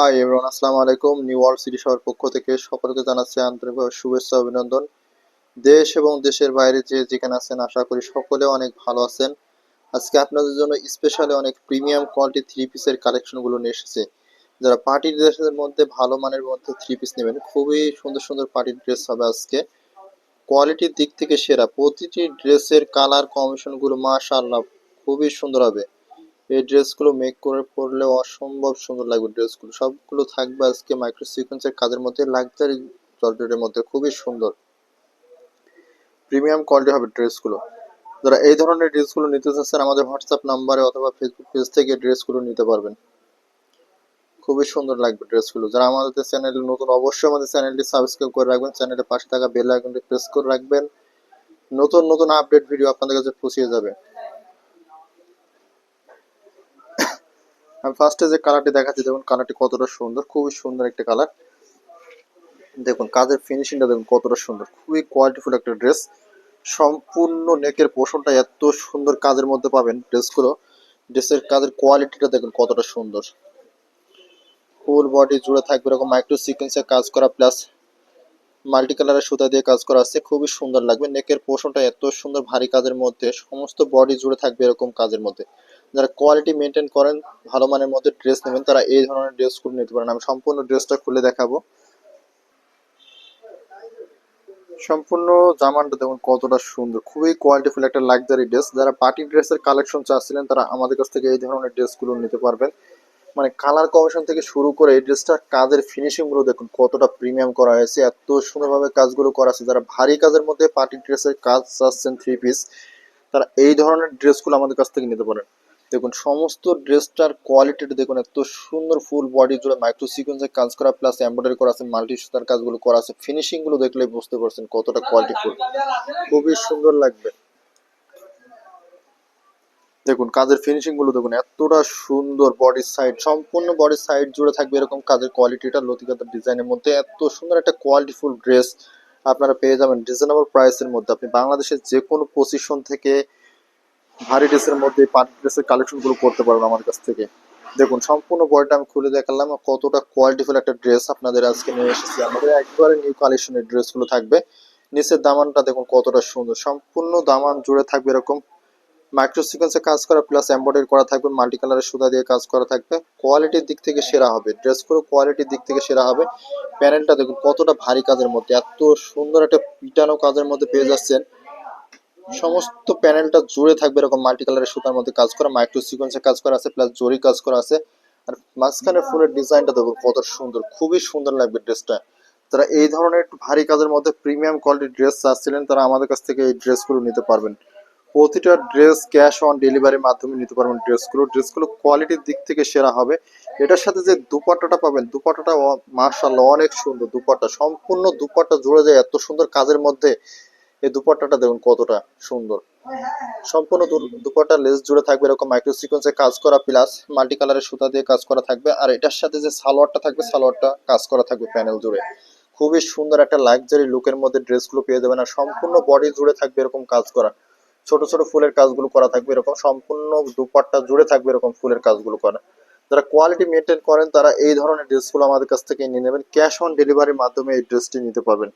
Hi everyone আসসালামু আলাইকুম new world city শহর পক্ষ থেকে সকলকে জানাচ্ছি আন্তরিকভাবে শুভেচ্ছা অভিনন্দন। দেশ এবং দেশের বাইরে যে যেখানে আছেন, আশা করি সকলে অনেক ভালো আছেন। আজকে আপনাদের জন্য স্পেশালি অনেক প্রিমিয়াম কোয়ালিটি থ্রি পিসের কালেকশনগুলো নিয়ে এসেছে। যারা পার্টি ড্রেসের মধ্যে ভালো মানের মধ্যে থ্রি পিস নেবেন, খুবই সুন্দর সুন্দর পার্টি ড্রেস হবে আজকে। কোয়ালিটির দিক থেকে সেরা, প্রতিটি ড্রেসের কালার কম্বিনেশনগুলো মাশাআল্লাহ খুবই সুন্দর হবে। এই ড্রেসগুলো মেক করে পরলে অসম্ভব সুন্দর লাগবে ড্রেসগুলো। সবগুলো থাকবে আজকে মাইক্রো সিকোয়েন্সের কাজের মধ্যে লাক্সারি জর্জেটের মধ্যে, খুবই সুন্দর। প্রিমিয়াম কোয়ালিটি হবে ড্রেসগুলো। যারা এই ধরনের ড্রেসগুলো নিতে চাচ্ছেন আমাদের হোয়াটসঅ্যাপ নাম্বারে অথবা ফেসবুক পেজ থেকে ড্রেসগুলো নিতে পারবেন। খুবই সুন্দর লাগবে ড্রেসগুলো। যারা আমাদের চ্যানেলে নতুন, অবশ্যই আমাদের চ্যানেলটি সাবস্ক্রাইব করে রাখবেন। চ্যানেলের পাশে থাকা বেল আইকনটি প্রেস করে রাখবেন। নতুন নতুন আপডেট ভিডিও আপনাদের কাছে পৌঁছে যাবে। আমি ফার্স্টে যে কালারটি দেখাচ্ছি, দেখুন কালারটি কতটা সুন্দর, খুবই সুন্দর একটা কালার দেখুন, কাজের ফিনিশিংটা দেখুন কতটা সুন্দর, খুবই কোয়ালিটিফুল একটা ড্রেস সম্পূর্ণ নেকের পোষণটা এত সুন্দর কাজের মধ্যে পাবেন ড্রেসগুলো ড্রেসের কাজের কোয়ালিটিটা দেখুন কতটা সুন্দর। ফুল বডি জুড়ে থাকবে এরকম মাইক্রো সিকোয়েন্সে কাজ করা প্লাস মাল্টি কালারের সুতা দিয়ে কাজ করা আছে, খুবই সুন্দর লাগবে। নেকের পোষণটা এত সুন্দর, ভারী কাজের মধ্যে, সমস্ত বডি জুড়ে থাকবে এরকম কাজের মধ্যে। যারা কোয়ালিটি মেনটেন করেন, ভালো মানের মধ্যে ড্রেস নেবেন, তারা এই ধরনের ড্রেসগুলো নিতে পারেন। আমি সম্পূর্ণ ড্রেসটা খুলে দেখাবো। সম্পূর্ণ জামানটা দেখুন কতটা সুন্দর, খুবই কোয়ালিটিফুল একটা লাক্সারি ড্রেস যারা পার্টি ড্রেসের কালেকশন চাচ্ছিলেন, তারা আমাদের কাছ থেকে এই ধরনের ড্রেসগুলো নিতে পারবেন। মানে কালার কমিশন থেকে শুরু করে এই ড্রেসটা কাজের ফিনিশিংগুলো দেখুন কতটা প্রিমিয়াম করা হয়েছে, এত সুন্দরভাবে কাজগুলো করা আছে। যারা ভারী কাজের মধ্যে পার্টি ড্রেসের কাজ চাচ্ছেন থ্রি পিস তারা এই ধরনের ড্রেসগুলো আমাদের কাছ থেকে নিতে পারেন। দেখুন, সমস্ত ড্রেসটার কোয়ালিটিটা দেখুন, এত সুন্দর ফুল বডি জুড়ে মাইক্রো সিকোয়েন্সের কাজ করা প্লাস এমব্রয়ডারি করা আছে মাল্টি সুতার কাজগুলো করা আছে ফিনিশিংগুলো দেখলে বুঝতে পারছেন কতটা কোয়ালিটিফুল খুবই সুন্দর লাগবে। দেখুন, কাজের ফিনিশিংগুলো দেখুন, এতটা সুন্দর বডি সাইড সম্পূর্ণ বডি সাইড জুড়ে থাকবে এরকম কাজের কোয়ালিটিটা লতিকাতার ডিজাইনের মধ্যে। এত সুন্দর একটা কোয়ালিটিফুল ড্রেস আপনারা পেয়ে যাবেন রিজনেবল প্রাইসের মধ্যে। আপনি বাংলাদেশের যে কোনো পজিশন থেকে ভারী ড্রেসের মধ্যে পার্টি ড্রেসের কালেকশনগুলো করতে পারবেন আমার কাছ থেকে। দেখুন, সম্পূর্ণ বডিটা আমি খুলে দেখালাম, কতটা কোয়ালিটিফুল একটা ড্রেস আপনাদের আজকে নিয়ে এসেছি। আমাদের একবারে নিউ কালেকশনের ড্রেসগুলো থাকবে। নিচের দামানটা দেখুন কতটা সুন্দর। সম্পূর্ণ দামান জুড়ে থাকবে এরকম। মাইক্রো সিকোয়েন্সে কাজ করা প্লাস এমব্রয়ডারি করা থাকবে মাল্টি কালারের সুতা দিয়ে কাজ করা থাকবে। কোয়ালিটির দিক থেকে সেরা হবে। ড্রেসগুলো কোয়ালিটির দিক থেকে সেরা হবে। প্যানেলটা দেখুন কতটা ভারী কাজের মধ্যে। এত সুন্দর একটা পিটানো কাজের মধ্যে পেয়ে যাচ্ছেন। সমস্ত প্যানেলটা জুড়ে থাকবে এরকম মাল্টি কালারের সুতার মধ্যে কাজ করা মাইক্রো সিকোয়েন্সে কাজ করা আছে প্লাস জরি কাজ করা আছে। আর মাঝখানে ফুলের ডিজাইনটা দেখুন কত সুন্দর খুবই সুন্দর লাগবে ড্রেসটা যারা এই ধরনের একটু ভারী কাজের মধ্যে প্রিমিয়াম কোয়ালিটির ড্রেস চাচ্ছিলেন তারা আমাদের কাছ থেকে এই ড্রেসগুলো নিতে পারবেন। প্রতিটা ড্রেস ক্যাশ অন ডেলিভারির মাধ্যমে নিতে পারবেন ড্রেসগুলো ড্রেসগুলো কোয়ালিটির দিক থেকে সেরা হবে। এটার সাথে যে দুপাট্টাটা পাবেন দুপাট্টাটা মার্শাল অনেক সুন্দর দুপাট্টা। সম্পূর্ণ দুপাট্টা জুড়ে যায় এত সুন্দর কাজের মধ্যে এই দুপাট্টাটা দেখুন কতটা সুন্দর। সম্পূর্ণ দুপাট্টা লেস জুড়ে থাকবে এরকম মাইক্রো সিকোয়েন্সে কাজ করা প্লাস মাল্টি কালারের সুতা দিয়ে কাজ করা থাকবে। আর এটার সাথে যে সালোয়ারটা থাকবে, সালোয়ারটা কাজ করা থাকবে প্যানেল জুড়ে। খুবই সুন্দর একটা লাক্সারি লুকের মধ্যে ড্রেসগুলো পেয়ে যাবেন। আর সম্পূর্ণ বডি জুড়ে থাকবে এরকম কাজ করা। ছোট ছোট ফুলের কাজগুলো করা থাকবে এরকম। সম্পূর্ণ দুপাট্টা জুড়ে থাকবে এরকম ফুলের কাজগুলো করা। যারা কোয়ালিটি মেনটেন করেন, তারা এই ধরনের ড্রেসগুলো আমাদের কাছ থেকে নিয়ে নেবেন। ক্যাশ অন ডেলিভারির মাধ্যমে এই ড্রেসটি নিতে পারবেন।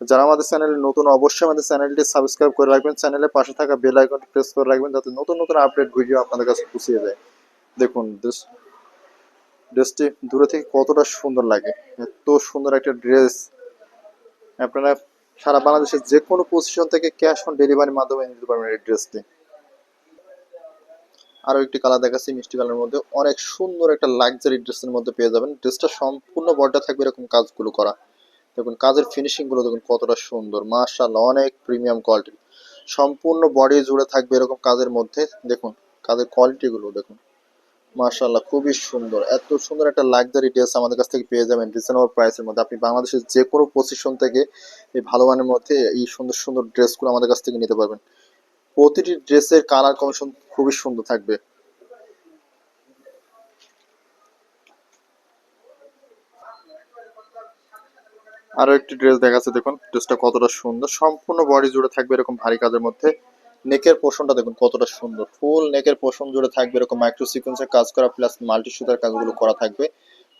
যারা আমাদের চ্যানেলে নতুন, অবশ্যই আমাদের চ্যানেলটি সাবস্ক্রাইব করে রাখবেন। চ্যানেলের পাশে থাকা বেল আইকনটি প্রেস করে রাখবেন যাতে নতুন নতুন আপডেট ভিডিও আপনাদের কাছে পৌঁছে যায়। দেখুন ড্রেসটি দূরে থেকে কতটা সুন্দর লাগে। এত সুন্দর একটা ড্রেস আপনারা সারা বাংলাদেশের যে কোনো পজিশন থেকে ক্যাশ অন ডেলিভারির মাধ্যমে নিতে পারবেন এই ড্রেসটি আরও একটি কালার দেখাচ্ছি, মিষ্টি কালারের মধ্যে। অনেক সুন্দর একটা লাক্সারি ড্রেসের মধ্যে পেয়ে যাবেন। ড্রেসটা সম্পূর্ণ বডটা থাকবে এরকম কাজগুলো করা। দেখুন, কাজের ফিনিশিংগুলো দেখুন কতটা সুন্দর। মার্শাল্লাহ অনেক প্রিমিয়াম কোয়ালিটি সম্পূর্ণ বডি জুড়ে থাকবে এরকম কাজের মধ্যে। দেখুন, কাজের কোয়ালিটি গুলো দেখুন। মার্শাল্লাহ খুবই সুন্দর। এত সুন্দর একটা লাক্সারি ড্রেস আমাদের কাছ থেকে পেয়ে যাবেন রিজনেবল প্রাইসের মধ্যে। আপনি বাংলাদেশের যে কোনো পজিশন থেকে এই ভালো মানের মধ্যে এই সুন্দর সুন্দর ড্রেসগুলো আমাদের কাছ থেকে নিতে পারবেন। প্রতিটি ড্রেসের কালার কমিশন খুবই সুন্দর থাকবে। আরও একটি ড্রেস দেখাচ্ছে, দেখুন ড্রেসটা কতটা সুন্দর। সম্পূর্ণ বডি জুড়ে থাকবে এরকম ভারী কাজের মধ্যে। নেকের পোষণটা দেখুন, কতটা সুন্দর। ফুল নেকের পোষণ জুড়ে থাকবে এরকম মাইক্রো সিকোয়েন্সের কাজ করা প্লাস মাল্টি সুতার কাজগুলো করা থাকবে।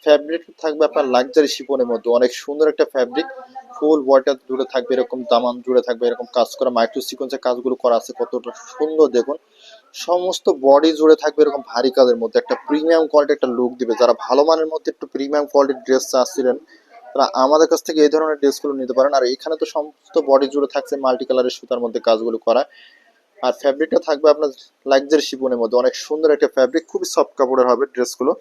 ফ্যাব্রিক থাকবে আপনার লাক্সারি শিপনের মধ্যে, অনেক সুন্দর একটা ফ্যাব্রিক ফুল বডিটা জুড়ে থাকবে এরকম, দামান জুড়ে থাকবে এরকম কাজ করা মাইক্রো সিকোয়েন্সের কাজগুলো করা আছে, কতটা সুন্দর দেখুন। সমস্ত বডি জুড়ে থাকবে এরকম ভারী কাজের মধ্যে, একটা প্রিমিয়াম কোয়ালিটি একটা লুক দিবে। যারা ভালো মানের মধ্যে একটু প্রিমিয়াম কোয়ালিটির ড্রেস চাচ্ছিলেন তারা আমাদের কাছ থেকে এই ধরনের ড্রেসগুলো নিতে পারেন। আর এখানে তো সমস্ত বডি জুড়ে থাকছে মাল্টি কালারের সুতার মধ্যে কাজগুলো করা। আর ফ্যাব্রিকটা থাকবে আপনার লাক্সারি শিপনের মধ্যে। অনেক সুন্দর একটা ফ্যাব্রিক খুবই সফট কাপড়ের হবে ড্রেসগুলো।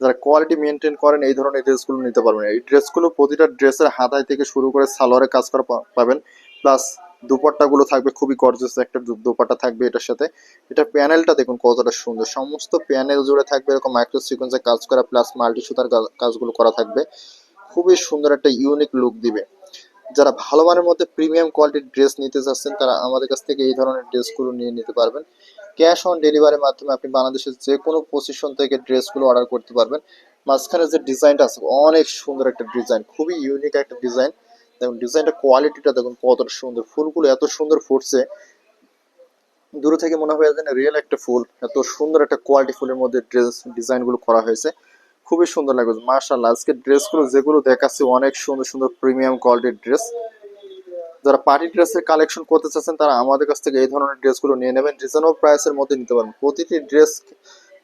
যারা কোয়ালিটি মেনটেন করেন, এই ধরনের ড্রেসগুলো নিতে পারবেন। এই ড্রেসগুলো প্রতিটা ড্রেসের হাতায় থেকে শুরু করে সালোয়ারে কাজ করা পাবেন। প্লাস দুপাট্টাগুলো থাকবে, খুবই গর্জিয়াস একটা দুপাট্টা থাকবে এটার সাথে। এটা প্যানেলটা দেখুন কতটা সুন্দর। সমস্ত প্যানেল জুড়ে থাকবে এরকম মাইক্রো সিকোয়েন্সের কাজ করা প্লাস মাল্টি সুতার কাজগুলো করা থাকবে। খুবই সুন্দর একটা ইউনিক লুক দিবে। যারা ভালো মানের মধ্যে প্রিমিয়াম কোয়ালিটির ড্রেস নিতে চাচ্ছেন, তারা আমাদের কাছ থেকে এই ধরনের ড্রেসগুলো নিয়ে নিতে পারবেন। ক্যাশ অন ডেলিভারির মাধ্যমে আপনি বাংলাদেশের যে কোনো পজিশন থেকে ড্রেসগুলো অর্ডার করতে পারবেন। মাঝখানে যে ডিজাইনটা আছে, অনেক সুন্দর একটা ডিজাইন খুবই ইউনিক একটা ডিজাইন দেখুন ডিজাইনটা কোয়ালিটিটা দেখুন, কতটা সুন্দর। ফুলগুলো এত সুন্দর ফুটছে। দূরে থেকে মনে হয় যেন রিয়েল একটা ফুল। এত সুন্দর একটা কোয়ালিটি ফুলের মধ্যে ড্রেস ডিজাইনগুলো করা হয়েছে। খুবই সুন্দর লাগবে মার্শাল্লাহ আজকে ড্রেসগুলো যেগুলো দেখাচ্ছে, অনেক সুন্দর সুন্দর প্রিমিয়াম কোয়ালিটির ড্রেস যারা পার্টি ড্রেসের কালেকশন করতে চাচ্ছেন, তারা আমাদের কাছ থেকে এই ধরনের ড্রেসগুলো নিয়ে নেবেন। রিজনেবল প্রাইসের মধ্যে নিতে পারবেন। প্রতিটি ড্রেস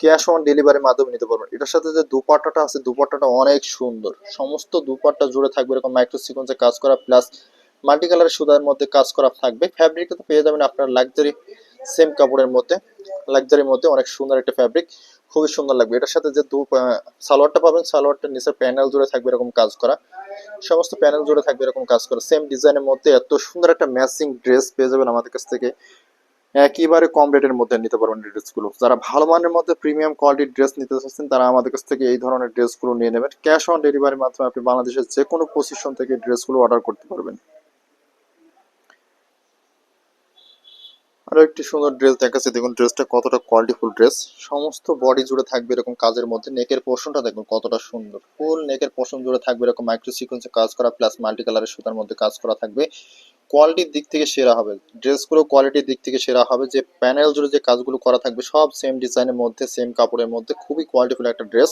ক্যাশ অন ডেলিভারির মাধ্যমে নিতে পারবেন। এটার সাথে যে দুপাট্টাটা আছে, দুপাট্টাটা অনেক সুন্দর। সমস্ত দুপাট্টা জুড়ে থাকবে এরকম মাইক্রো সিকোয়েন্সে কাজ করা প্লাস মাল্টি কালারের সুতার মধ্যে কাজ করা থাকবে। ফ্যাব্রিকটা তো পেয়ে যাবেন আপনার লাক্সারি সেম কাপড়ের মধ্যে লাক্সারির মধ্যে অনেক সুন্দর একটা ফ্যাব্রিক খুবই সুন্দর লাগবে। এটার সাথে যে দু সালোয়ারটা পাবেন, সালোয়ারটা নিচের প্যানেল জুড়ে থাকবে এরকম কাজ করা। সমস্ত প্যানেল জুড়ে থাকবে এরকম কাজ করা। সেম ডিজাইনের মধ্যে এত সুন্দর একটা ম্যাচিং ড্রেস পেয়ে যাবেন আমাদের কাছ থেকে। একেবারে কম রেটের মধ্যে নিতে পারবেন ড্রেসগুলো যারা ভালো মানের মধ্যে প্রিমিয়াম কোয়ালিটির ড্রেস নিতে চাচ্ছেন, তারা আমাদের কাছ থেকে এই ধরনের ড্রেসগুলো নিয়ে নেবেন। ক্যাশ অন ডেলিভারির মাধ্যমে আপনি বাংলাদেশের যে কোনো পজিশন থেকে ড্রেসগুলো অর্ডার করতে পারবেন। আরও একটি সুন্দর ড্রেস দেখাচ্ছে। দেখুন ড্রেসটা কতটা কোয়ালিটিফুল ড্রেস সমস্ত বডি জুড়ে থাকবে এরকম কাজের মধ্যে। নেকের পোর্শনটা দেখুন, কতটা সুন্দর। ফুল নেকের পোর্শন জুড়ে থাকবে এরকম মাইক্রো সিকোয়েন্সে কাজ করা প্লাস মাল্টি কালারের সুতার মধ্যে কাজ করা থাকবে। কোয়ালিটির দিক থেকে সেরা হবে। ড্রেসগুলো কোয়ালিটির দিক থেকে সেরা হবে। যে প্যানেল জুড়ে যে কাজগুলো করা থাকবে, সব সেম ডিজাইনের মধ্যে সেম কাপড়ের মধ্যে, খুবই কোয়ালিটিফুল একটা ড্রেস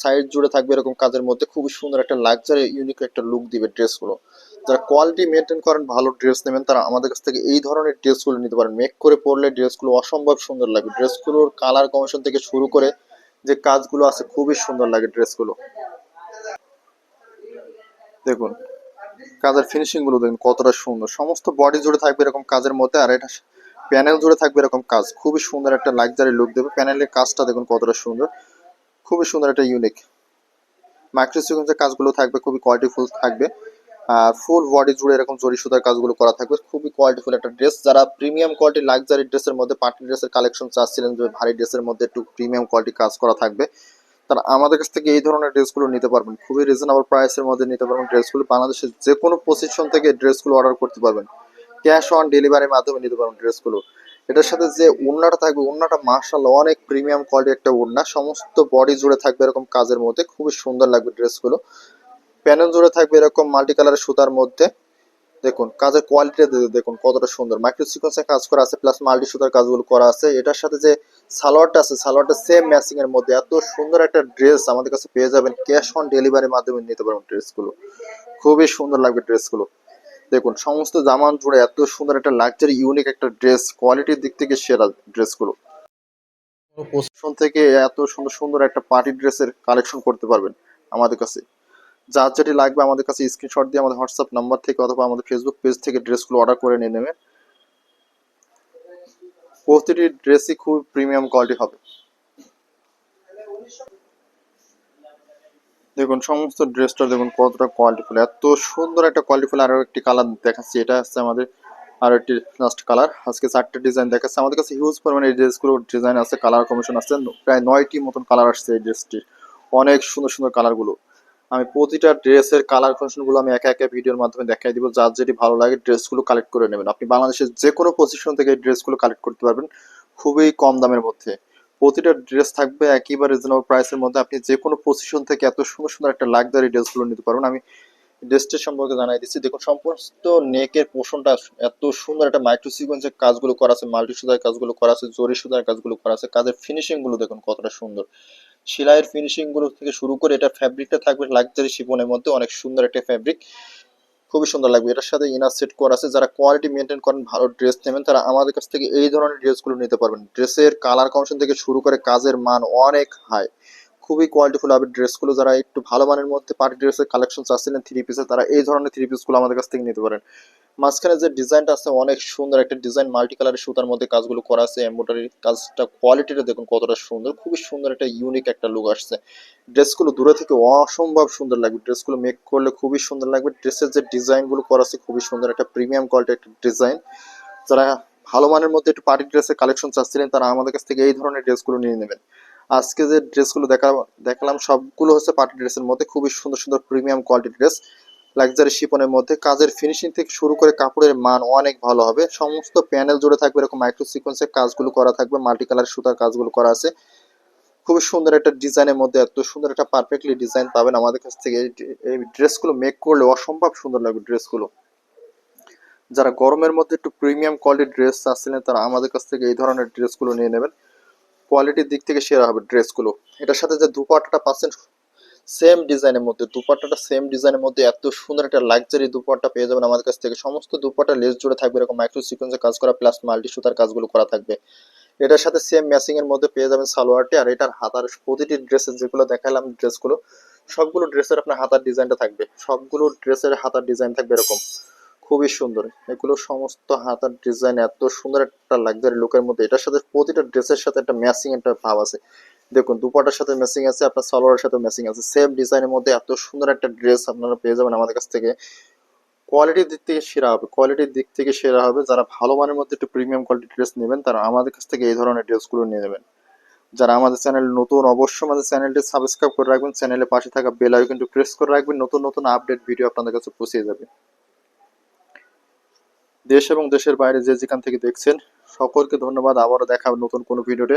সাইড জুড়ে থাকবে এরকম কাজের মধ্যে, খুবই সুন্দর একটা লাক্সারি ইউনিক একটা লুক দিবে ড্রেসগুলো যারা কোয়ালিটি মেনটেন করেন, ভালো ড্রেস নেবেন, তারা আমাদের কাছ থেকে এই ধরনের ড্রেসগুলো নিতে পারেন। মেক করে পরলে ড্রেসগুলো অসম্ভব সুন্দর লাগবে ড্রেসগুলোর কালার কমিশন থেকে শুরু করে যে কাজগুলো আছে, খুবই সুন্দর লাগে ড্রেসগুলো দেখুন, কাজের ফিনিশিংগুলো দেখুন কতটা সুন্দর। সমস্ত বডি জুড়ে থাকবে এরকম কাজের মধ্যে, আর এটা প্যানেল জুড়ে থাকবে এরকম কাজ। খুবই সুন্দর একটা লাক্সারি লুক দেবে। প্যানেলের কাজটা দেখুন কতটা সুন্দর। খুবই সুন্দর একটা ইউনিক মাইক্রো সিকোয়েন্সের কাজগুলো থাকবে, খুবই কোয়ালিটিফুল থাকবে। ফুল বডি জুড়ে এরকম জরি সুতার কাজগুলো করা থাকবে। খুবই কোয়ালিটিফুল একটা ড্রেস যারা প্রিমিয়াম কোয়ালিটি লাক্সারি ড্রেসের মধ্যে পার্টি ড্রেসের কালেকশন চাচ্ছিলেন যে ভারী ড্রেসের মধ্যে একটু প্রিমিয়াম কোয়ালিটি কাজ করা থাকবে, তারা আমাদের কাছ থেকে এই ধরনের ড্রেসগুলো নিতে পারবেন। খুবই রিজনেবল প্রাইসের মধ্যে নিতে পারবেন ড্রেসগুলো বাংলাদেশের যে কোনো পজিশন থেকে ড্রেসগুলো অর্ডার করতে পারবেন। ক্যাশ অন ডেলিভারির মাধ্যমে নিতে পারবেন ড্রেসগুলো এটার সাথে যে ওড়নাটা থাকবে ওড়নাটা মার্শাল অনেক প্রিমিয়াম কোয়ালিটি একটা ওড়না সমস্ত বডি জুড়ে থাকবে এরকম কাজের মধ্যে। খুবই সুন্দর লাগবে ড্রেসগুলো প্যানেল জুড়ে থাকবে এরকম মাল্টি কালারের সুতার মধ্যে। দেখুন কাজের কোয়ালিটি দেখুন কতটা সুন্দর। মাইক্রো সিকোয়েন্সে কাজ করা আছে প্লাস মাল্টি সুতার কাজগুলো করা আছে। এটার সাথে যে সালোয়ারটা আছে সালোয়ারটা সেম ম্যাচিং এর মধ্যে। এত সুন্দর একটা ড্রেস আমাদের কাছে পেয়ে যাবেন ক্যাশ অন ডেলিভারির মাধ্যমে নিতে পারবেন ড্রেসগুলো খুবই সুন্দর লাগবে ড্রেসগুলো দেখুন সমস্ত জামান জুড়ে এত সুন্দর একটা লাক্সারি ইউনিক একটা ড্রেস কোয়ালিটির দিক থেকে সেরা ড্রেসগুলো পজিশন থেকে এত সুন্দর সুন্দর একটা পার্টি ড্রেসের কালেকশন করতে পারবেন আমাদের কাছে। যার যেটি লাগবে আমাদের কাছে স্ক্রিনশট দিয়ে আমাদের হোয়াটসঅ্যাপ নাম্বার থেকে অথবা আমাদের ফেসবুক পেজ থেকে ড্রেসগুলো অর্ডার করে নিয়ে নেবেন প্রতিটি ড্রেসই খুব প্রিমিয়াম কোয়ালিটি হবে। দেখুন, সমস্ত ড্রেসটা দেখুন কতটা কোয়ালিটিফুল এত সুন্দর একটা কোয়ালিটি কোয়ালিটিফুল আরও একটি কালার দেখাচ্ছি। এটা হচ্ছে আমাদের আরও একটি লাস্ট কালার আজকে চারটে ডিজাইন দেখাচ্ছে। আমাদের কাছে হিউজ পরিমাণে এই ড্রেসগুলো ডিজাইন আছে কালার কমিশন আছে। প্রায় নয়টি মতন কালার আসছে এই ড্রেসটির অনেক সুন্দর সুন্দর কালারগুলো আমি প্রতিটা ড্রেসের কালার কমিশনগুলো আমি একা একা ভিডিওর মাধ্যমে দেখাই দিব। যার যেটি ভালো লাগে ড্রেসগুলো কালেক্ট করে নেবেন। আপনি বাংলাদেশের যে কোনো পজিশন থেকে ড্রেসগুলো কালেক্ট করতে পারবেন খুবই কম দামের মধ্যে। প্রতিটা ড্রেস থাকবে একেবারে রিজনেবল প্রাইসের মধ্যে। আপনি যে কোনো পজিশন থেকে এত সুন্দর সুন্দর একটা লাক্সারি ড্রেসগুলো নিতে পারবেন। আমি ড্রেসটির সম্পর্কে জানাই দিচ্ছি। দেখুন, সমস্ত নেকের পোষণটা এত সুন্দর একটা মাইক্রো সিকোয়েন্সের কাজগুলো করা আছে মাল্টি সুতার কাজগুলো করা আছে, জরি সুতার কাজগুলো করা আছে। কাজের ফিনিশিংগুলো দেখুন কতটা সুন্দর। সেলাইয়ের ফিনিশিংগুলো থেকে শুরু করে এটা ফ্যাব্রিকটা থাকবে লাক্সারি শিপনের মধ্যে, অনেক সুন্দর একটা ফ্যাব্রিক খুবই সুন্দর লাগবে। এটার সাথে ইনার সেট করা আছে। যারা কোয়ালিটি মেনটেন করেন, ভালো ড্রেস নেবেন, তারা আমাদের কাছ থেকে এই ধরনের ড্রেসগুলো নিতে পারবেন। ড্রেসের কালার কমিশন থেকে শুরু করে কাজের মান অনেক হাই খুবই কোয়ালিটিফুল হবে ড্রেসগুলো যারা একটু ভালো মানের মধ্যে পার্টি ড্রেসের কালেকশন চাচ্ছিলেন থ্রি পিসে তারা এই ধরনের থ্রি পিসগুলো আমাদের কাছ থেকে নিতে পারেন। মাঝখানে যে ডিজাইনটা আছে, অনেক সুন্দর একটা ডিজাইন মাল্টি কালারের সুতার মধ্যে কাজগুলো করা আছে এমব্রয়ডারি কাজটা কোয়ালিটিটা দেখুন কতটা সুন্দর, খুবই সুন্দর একটা ইউনিক একটা লুক আসছে। ড্রেসগুলো দূরে থেকে অসম্ভব সুন্দর লাগবে, ড্রেসগুলো মেক করলে খুবই সুন্দর লাগবে, ড্রেসের যে ডিজাইনগুলো করা আছে খুবই সুন্দর একটা প্রিমিয়াম কোয়ালিটির একটা ডিজাইন। যারা ভালো মানের মধ্যে একটু পার্টি ড্রেসের কালেকশন চাচ্ছিলেন, তারা আমাদের কাছ থেকে এই ধরনের ড্রেসগুলো নিয়ে নেবেন। আজকে যে ড্রেসগুলো দেখা দেখালাম, সবগুলো হচ্ছে পার্টি ড্রেসের মধ্যে, খুবই সুন্দর সুন্দর প্রিমিয়াম কোয়ালিটির ড্রেস লাক্সারি শিপনের মধ্যে কাজের ফিনিশিং থেকে শুরু করে কাপড়ের মান অনেক ভালো হবে। সমস্ত প্যানেল জুড়ে থাকবে এরকম মাইক্রো সিকোয়েন্সের কাজগুলো করা থাকবে মাল্টি কালার সুতার কাজগুলো করা আছে। খুবই সুন্দর একটা ডিজাইনের মধ্যে এত সুন্দর একটা পারফেক্টলি ডিজাইন পাবেন আমাদের কাছ থেকে। এই- ড্রেসগুলো মেক করলে অসম্ভব সুন্দর লাগবে ড্রেসগুলো। যারা গরমের মধ্যে একটু প্রিমিয়াম কোয়ালিটির ড্রেস চাচ্ছিলেন তারা আমাদের কাছ থেকে এই ধরনের ড্রেসগুলো নিয়ে নেবেন। কোয়ালিটির দিক থেকে সেরা হবে ড্রেসগুলো। এটার সাথে যে দুপাট্টাটা পাচ্ছেন সেম ডিজাইনের মধ্যে, দুপাট্টাটা সেম ডিজাইনের মধ্যে, এত সুন্দর একটা লাক্সারি দুপাট্টা পেয়ে যাবেন আমাদের কাছ থেকে। সমস্ত দুপাট্টা লেস জুড়ে থাকবে এরকম মাইক্রো সিকোয়েন্সে কাজ করা প্লাস মাল্টি সুতার কাজগুলো করা থাকবে। এটার সাথে সেম ম্যাচিং এর মধ্যে পেয়ে যাবেন সালোয়ারটি আর এটার হাতার প্রতিটি ড্রেসের যেগুলো দেখালাম ড্রেসগুলো সবগুলো ড্রেসের আপনার হাতার ডিজাইনটা থাকবে। সবগুলো ড্রেসের হাতার ডিজাইন থাকবে এরকম। খুবই সুন্দর। এগুলো সমস্ত হাতার ডিজাইন এত সুন্দর একটা লাক্সারি লুকের মধ্যে, এটার সাথে প্রতিটা ড্রেসের সাথে একটা ম্যাচিং একটা ভাব আছে। দেখুন, দুপাটার সাথে ম্যাচিং আছে, আপনার সালোয়ারের সাথে ম্যাচিং আছে। সেম ডিজাইনের মধ্যে এত সুন্দর একটা ড্রেস আপনারা পেয়ে যাবেন আমাদের কাছ থেকে। কোয়ালিটির দিক থেকে সেরা হবে। কোয়ালিটির দিক থেকে সেরা হবে। যারা ভালো মানের মধ্যে একটু প্রিমিয়াম কোয়ালিটির ড্রেস নেবেন, তারা আমাদের কাছ থেকে এই ধরনের ড্রেসগুলো নিয়ে নেবেন। যারা আমাদের চ্যানেল নতুন, অবশ্যই আমাদের চ্যানেলটি সাবস্ক্রাইব করে রাখবেন। চ্যানেলের পাশে থাকা বেল আইকনটি প্রেস করে রাখবেন। নতুন নতুন আপডেট ভিডিও আপনাদের কাছে পৌঁছে যাবে। দেশ এবং দেশের বাইরে যে যেখান থেকে দেখছেন, সকলকে ধন্যবাদ। আবারও দেখা নতুন কোনো ভিডিওতে